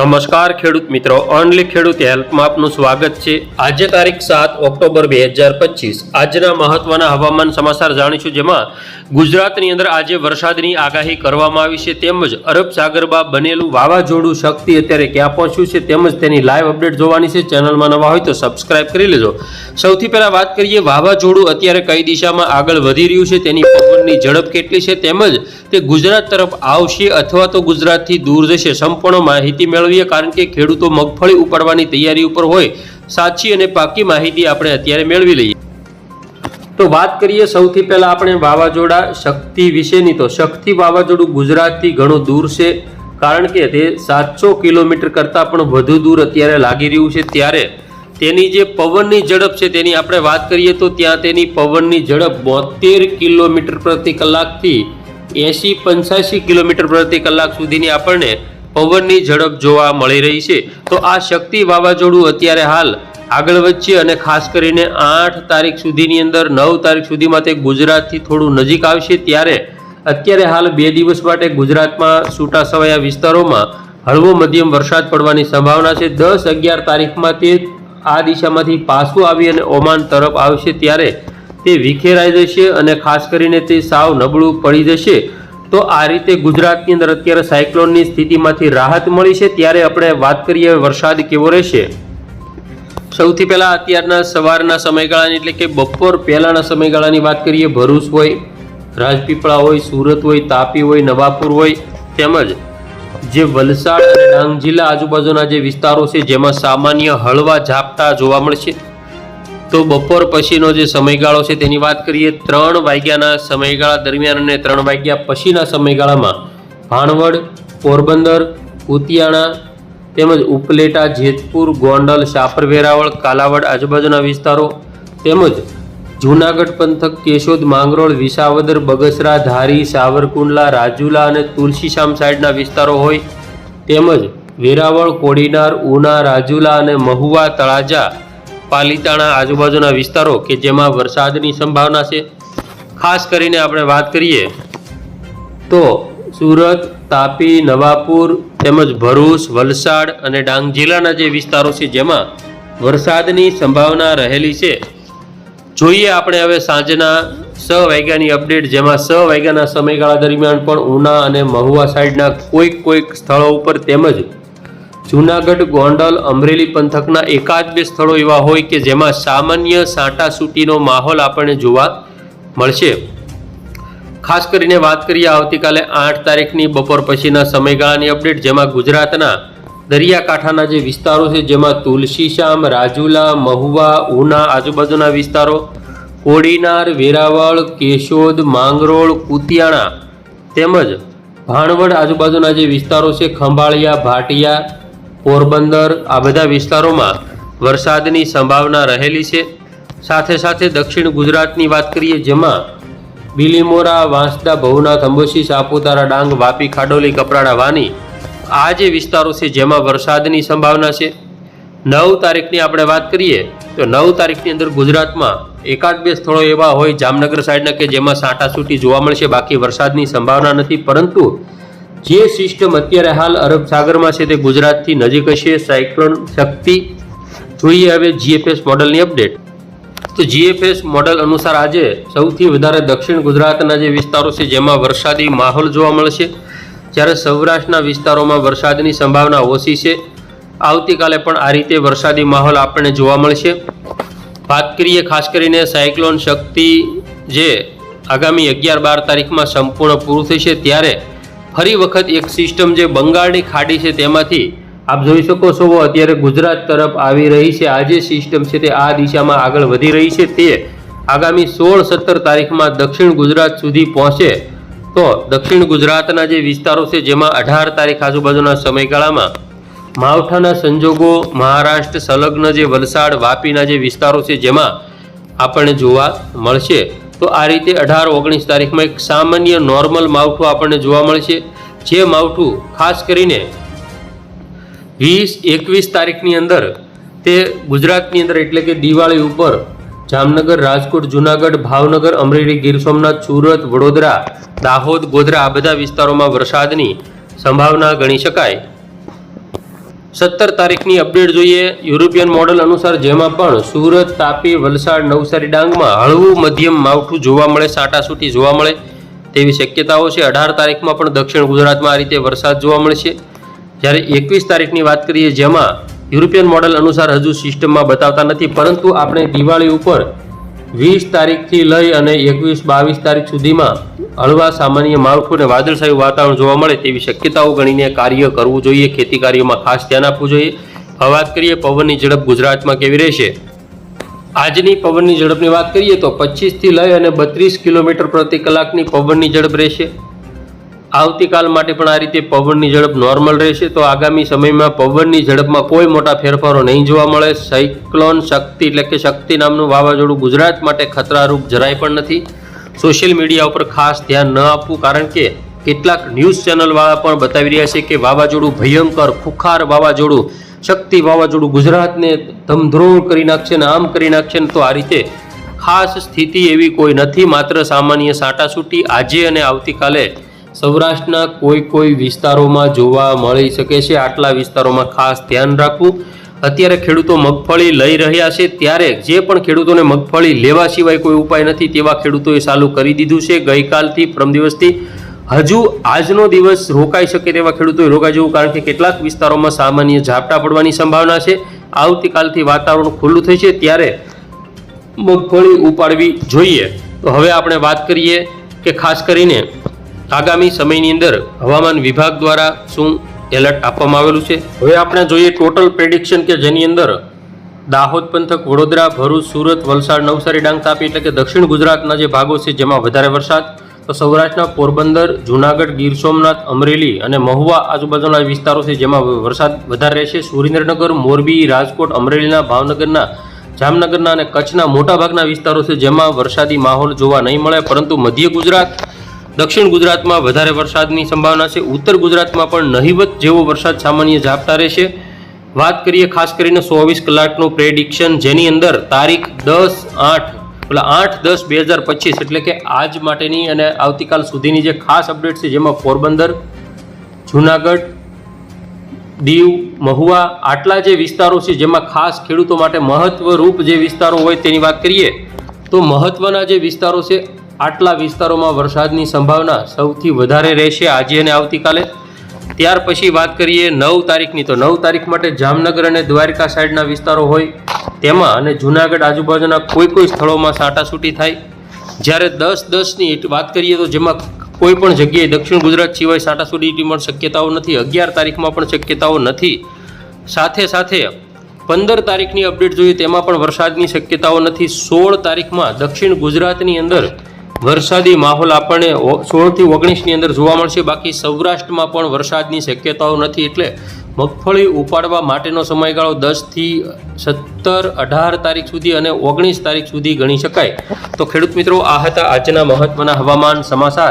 નમસ્કાર ખેડૂત મિત્રો ઓનલી ખેડૂત હેલ્પમાં આપનું સ્વાગત છે. આજે તારીખ સાત ઓક્ટોબર બે હજાર પચીસ. આજના મહત્વના હવામાન સમાચાર જાણીશું જેમાં ગુજરાતની અંદર આજે વરસાદની આગાહી કરવામાં આવી છે. તેમજ અરબ સાગરમાં બનેલું વાવાઝોડું શક્તિ અત્યારે ક્યાં પહોંચ્યું છે તેમજ તેની લાઈવ અપડેટ જોવાની છે. ચેનલમાં નવા હોય તો સબસ્ક્રાઇબ કરી લેજો. સૌથી પહેલાં વાત કરીએ, વાવાઝોડું અત્યારે કઈ દિશામાં આગળ વધી રહ્યું છે? તેની પવનની ઝડપ કેટલી છે? તેમજ તે ગુજરાત તરફ આવશે અથવા તો ગુજરાતથી દૂર જશે? સંપૂર્ણ માહિતી મેળવીએ કારણ કે ખેડૂતો મગફળી ઉપાડવાની તૈયારી ઉપર હોય, સાચી અને પાકી માહિતી આપણે અત્યારે મેળવી લઈએ. તો વાત કરીએ સૌથી પહેલાં આપણે વાવાઝોડા શક્તિ વિશેની. તો શક્તિ વાવાઝોડું ગુજરાતથી ઘણું દૂર છે, કારણ કે તે સાતસો કિલોમીટર કરતાં પણ વધુ દૂર અત્યારે લાગી રહ્યું છે. ત્યારે તેની જે પવનની ઝડપ છે તેની આપણે વાત કરીએ તો ત્યાં તેની પવનની ઝડપ બોતેર કિલોમીટર પ્રતિ કલાકથી એંશી પંચ્યાસી કિલોમીટર પ્રતિ કલાક સુધીની આપણને પવનની ઝડપ જોવા મળી રહી છે. તો આ શક્તિ વાવાઝોડું અત્યારે હાલ આગળ વધશે અને ખાસ કરીને આઠ તારીખ સુધીની અંદર નવ તારીખ સુધીમાં તે ગુજરાતથી થોડું નજીક આવશે. ત્યારે અત્યારે હાલ બે દિવસ માટે ગુજરાતમાં છૂટાછવાયા વિસ્તારોમાં હળવો મધ્યમ વરસાદ પડવાની સંભાવના છે. દસ અગિયાર તારીખમાં તે આ દિશામાંથી પાછું આવી અને ઓમાન તરફ આવશે. ત્યારે તે વિખેરાઈ જશે અને ખાસ કરીને તે સાવ નબળું પડી જશે. તો આ રીતે ગુજરાતની અંદર અત્યારે સાયક્લોનની સ્થિતિમાંથી રાહત મળી છે. ત્યારે આપણે વાત કરીએ વરસાદ કેવો રહેશે. સૌથી પહેલાં અત્યારના સવારના સમયગાળાની એટલે કે બપોર પહેલાંના સમયગાળાની વાત કરીએ, ભરૂચ હોય, રાજપીપળા હોય, સુરત હોય, તાપી હોય, નવાપુર હોય, તેમજ જે વલસાડ અને ડાંગ જિલ્લા આજુબાજુના જે વિસ્તારો છે, જેમાં સામાન્ય હળવા ઝાપટા જોવા મળશે. તો બપોર પછીનો જે સમયગાળો છે તેની વાત કરીએ, ત્રણ વાગ્યાના સમયગાળા દરમિયાન અને ત્રણ વાગ્યા પછીના સમયગાળામાં ભાણવડ, પોરબંદર કુતિયાણા તેમજ ઉપલેટા, જેતપુર, ગોંડલ શાપર વેરાવળ કાલાવડ આજુબાજુના વિસ્તારો તેમજ જૂનાગઢ પંથક, કેશોદ, માંગરોળ, વિસાવદર, બગસરા, ધારી, સાવરકુંડલા, રાજુલા અને તુલસીશામ સાઈડના વિસ્તારો હોય તેમજ વેરાવળ, કોડીનાર, ઉના, રાજુલા અને મહુવા, તળાજા પાલીતાણા આજુબાજુના વિસ્તારો કે જેમાં વરસાદની સંભાવના છે? ખાસ કરીને આપણે વાત કરીએ તો સુરત, તાપી, નવાપુર, તેમજ ભરૂચ, વલસાડ અને ડાંગ જિલ્લાના જે વિસ્તારો છે જેમાં વરસાદની સંભાવના રહેલી છે. જોઈએ આપણે હવે સાંજના છ વાગ્યાની અપડેટ, જેમાં છ વાગ્યાના સમયગાળા દરમિયાન પણ ઉના અને મહુવા સાઈડના કોઈક કોઈક સ્થળો ઉપર તેમજ જૂનાગઢ ગોંડલ અમરેલી પંથકના એકાદ બે સ્થળો એવા હોય કે જેમાં સામાન્ય સાંટાસૂટીનો માહોલ આપણને જોવા મળશે. ખાસ કરીને વાત કરીએ, આવતીકાલે આઠ તારીખની બપોર પછીના સમયગાળાની અપડેટ, જેમાં ગુજરાતના દરિયાકાંઠાના જે વિસ્તારો છે, જેમાં તુલસીશ્યામ રાજુલા, મહુવા, ઉના આજુબાજુના વિસ્તારો, કોડીનાર, વેરાવળ, કેશોદ, માંગરોળ, કુતિયાણા તેમજ ભાણવડ આજુબાજુના જે વિસ્તારો છે, ખંભાળિયા, ભાટિયા પોરબંદર આ બધા વિસ્તારોમાં વરસાદની સંભાવના રહેલી છે. સાથે સાથે દક્ષિણ ગુજરાતની વાત કરીએ જેમાં બિલીમોરા, વાંસદા ભવનાથ અંબોશી સાપુતારા, ડાંગ, વાપી, ખાડોલી, કપરાડા, વાની આ જે વિસ્તારો છે જેમાં વરસાદની સંભાવના છે. નવ તારીખની આપણે વાત કરીએ તો નવ તારીખની અંદર ગુજરાતમાં એકાદ બે સ્થળો એવા હોય જામનગર સાઈડના કે જેમાં સાંટાસૂટી જોવા મળશે. બાકી વરસાદની સંભાવના નથી, પરંતુ જે સિસ્ટમ અત્યારે હાલ અરબ સાગરમાં છે તે ગુજરાતથી નજીક હશે. સાયક્લોન શક્તિ જોઈએ હવે જીએફએસ મોડલની અપડેટ. તો જીએફએસ મોડલ અનુસાર આજે સૌથી વધારે દક્ષિણ ગુજરાતના જે વિસ્તારો છે જેમાં વરસાદી માહોલ જોવા મળશે. જ્યારે સૌરાષ્ટ્રના વિસ્તારોમાં વરસાદની સંભાવના ઓછી છે. આવતીકાલે પણ આ રીતે વરસાદી માહોલ આપણને જોવા મળશે. વાત કરીએ ખાસ કરીને સાયક્લોન શક્તિ જે આગામી અગિયાર બાર તારીખમાં સંપૂર્ણ પૂરું થશે. ત્યારે ફરી વખત એક સિસ્ટમ જે બંગાળની ખાડી છે તેમાંથી આપ જોઈ શકો છો અત્યારે ગુજરાત તરફ આવી રહી છે. આ જે સિસ્ટમ છે તે આ દિશામાં આગળ વધી રહી છે. તે આગામી સોળ સત્તર તારીખમાં દક્ષિણ ગુજરાત સુધી પહોંચે. તો દક્ષિણ ગુજરાતના જે વિસ્તારો છે, જેમાં અઢાર તારીખ આજુબાજુના સમયગાળામાં માવઠાના સંજોગો, મહારાષ્ટ્ર, સંલગ્ન જે વલસાડ, વાપીના જે વિસ્તારો છે, જેમાં આપણને જોવા મળશે. તો આ રીતે અઢાર ઓગણીસ તારીખમાં એક સામાન્ય નોર્મલ માવઠું આપણને જોવા મળશે. જે માવઠું ખાસ કરીને વીસ, એકવીસ તારીખની અંદર તે ગુજરાતની અંદર એટલે કે દિવાળી ઉપર જામનગર, રાજકોટ, જુનાગઢ, ભાવનગર, અમરેલી, ગીર સોમનાથ, સુરત, વડોદરા, દાહોદ, ગોધરા આ બધા વિસ્તારોમાં વરસાદની સંભાવના ગણી શકાય. સત્તર તારીખની અપડેટ જોઈએ. યુરોપિયન મોડલ અનુસાર જેમાં પણ સુરત, તાપી, વલસાડ, નવસારી ડાંગમાં હળવું મધ્યમ માવઠું જોવા મળે સાટાસૂટી જોવા મળે તેવી શક્યતાઓ છે. અઢાર તારીખમાં પણ દક્ષિણ ગુજરાતમાં આ રીતે વરસાદ જોવા મળશે જ્યારે એકવીસ તારીખની વાત કરીએ જેમાં યુરોપિયન મોડલ અનુસાર હજુ સિસ્ટમમાં બતાવતા નથી, પરંતુ આપણે દિવાળી ઉપર વીસ તારીખથી લઈ અને એકવીસ, બાવીસ તારીખ સુધીમાં હળવા સામાન્ય માળખું અને વાદળછાયું વાતાવરણ જોવા મળે તેવી શક્યતાઓ ગણીને કાર્ય કરવું જોઈએ. ખેતી કાર્યોમાં ખાસ ધ્યાન આપવું જોઈએ. હવે વાત કરીએ પવનની ઝડપ ગુજરાતમાં કેવી રહેશે? આજની પવનની ઝડપની વાત કરીએ તો પચીસથી લઈ અને બત્રીસ કિલોમીટર પ્રતિ કલાકની પવનની ઝડપ રહેશે. આવતીકાલ માટે પણ આ રીતે પવનની ઝડપ નોર્મલ રહેશે. તો આગામી સમયમાં પવનની ઝડપમાં કોઈ મોટા ફેરફારો નહીં જોવા મળે. સાયક્લોન શક્તિ એટલે કે શક્તિ નામનું વાવાઝોડું ગુજરાત માટે ખતરારૂપ જરાય પણ નથી. સોશિયલ મીડિયા ઉપર ખાસ ધ્યાન ન આપવું, કારણ કે કેટલાક ન્યૂઝ ચેનલવાળા પણ બતાવી રહ્યા છે કે વાવાઝોડું ભયંકર ખુખાર વાવાઝોડું, શક્તિ વાવાઝોડું ગુજરાતને ધમધ્રોળ કરી નાખશે ને આમ કરી નાખશે ને તો આ રીતે ખાસ સ્થિતિ એવી કોઈ નથી. માત્ર સામાન્ય સાટાસૂટી આજે અને આવતીકાલે સૌરાષ્ટ્રના કોઈ કોઈ વિસ્તારોમાં જોવા મળી શકે છે. આટલા વિસ્તારોમાં ખાસ ધ્યાન રાખવું. અત્યારે ખેડૂતો મગફળી લઈ રહ્યા છે. ત્યારે જે પણ ખેડૂતોને મગફળી લેવા સિવાય કોઈ ઉપાય નથી તેવા ખેડૂતોએ ચાલુ કરી દીધું છે. ગઈકાલથી પ્રમ દિવસથી હજુ આજનો દિવસ રોકાઈ શકે તેવા ખેડૂતોએ રોકાઈ જવું કારણ કે કેટલાક વિસ્તારોમાં સામાન્ય ઝાપટા પડવાની સંભાવના છે. આવતીકાલથી વાતાવરણ ખુલ્લું થશે. ત્યારે મગફળી ઉપાડવી જોઈએ. તો હવે આપણે વાત કરીએ કે ખાસ કરીને આગામી સમયની અંદર હવામાન વિભાગ દ્વારા શું એલર્ટ આપવામાં આવેલું છે? હવે આપણે જોઈએ ટોટલ પ્રેડિક્શન કે જેની અંદર દાહોદ પંથક, વડોદરા, ભરૂચ, સુરત, વલસાડ, નવસારી, ડાંગ, તાપી એટલે કે દક્ષિણ ગુજરાતના જે ભાગો છે જેમાં વધારે વરસાદ, તો સૌરાષ્ટ્રના પોરબંદર, જૂનાગઢ, ગીર સોમનાથ, અમરેલી અને મહુવા આજુબાજુના વિસ્તારો છે જેમાં વરસાદ વધારે રહેશે. સુરેન્દ્રનગર, મોરબી, રાજકોટ, અમરેલીના, ભાવનગરના, જામનગરના અને કચ્છના મોટાભાગના વિસ્તારો છે જેમાં વરસાદી માહોલ જોવા નહીં મળે. પરંતુ મધ્ય ગુજરાત દક્ષિણ ગુજરાતમાં વધારે વરસાદની સંભાવના છે. ઉત્તર ગુજરાતમાં પણ નહિવત જેવો વરસાદ સામાન્ય ઝાપટા રહેશે. વાત કરીએ ખાસ કરીને ચોવીસ કલાકનું પ્રેડિક્શન, જેની અંદર તારીખ દસ આઠ એટલે આઠ દસ બે હજાર પચીસ એટલે કે આજ માટેની અને આવતીકાલ સુધીની જે ખાસ અપડેટ છે, જેમાં પોરબંદર, જુનાગઢ, દીવ, મહુવા આટલા જે વિસ્તારો છે, જેમાં ખાસ ખેડૂતો માટે મહત્વરૂપ જે વિસ્તારો હોય તેની વાત કરીએ, તો મહત્વના જે વિસ્તારો છે આટલા વિસ્તારોમાં વરસાદની સંભાવના સૌથી વધારે રહેશે આજે અને આવતીકાલે. ત્યાર પછી વાત કરીએ નવ તારીખની. તો નવ તારીખ માટે જામનગર અને દ્વારકા સાઈડના વિસ્તારો હોય, તેમાં અને જૂનાગઢ આજુબાજુના કોઈ કોઈ સ્થળોમાં સાટાસૂટી થાય. જ્યારે દસ દસની વાત કરીએ તો જેમાં કોઈ પણ જગ્યાએ દક્ષિણ ગુજરાત સિવાય સાટાસૂટી પણ શક્યતાઓ નથી, અગિયાર તારીખમાં પણ શક્યતાઓ નથી. સાથે સાથે પંદર તારીખની અપડેટ જોઈએ, તેમાં પણ વરસાદની શક્યતાઓ નથી. સોળ તારીખમાં દક્ષિણ ગુજરાતની અંદર વરસાદી માહોલ આપણને સોળથી ઓગણીસની અંદર જોવા મળશે. બાકી સૌરાષ્ટ્રમાં પણ વરસાદની શક્યતાઓ નથી. એટલે મગફળી ઉપાડવા માટેનો સમયગાળો દસથી સત્તર અઢાર તારીખ સુધી અને ઓગણીસ તારીખ સુધી ગણી શકાય. તો ખેડૂત મિત્રો, આ હતા આજના મહત્વના હવામાન સમાચાર.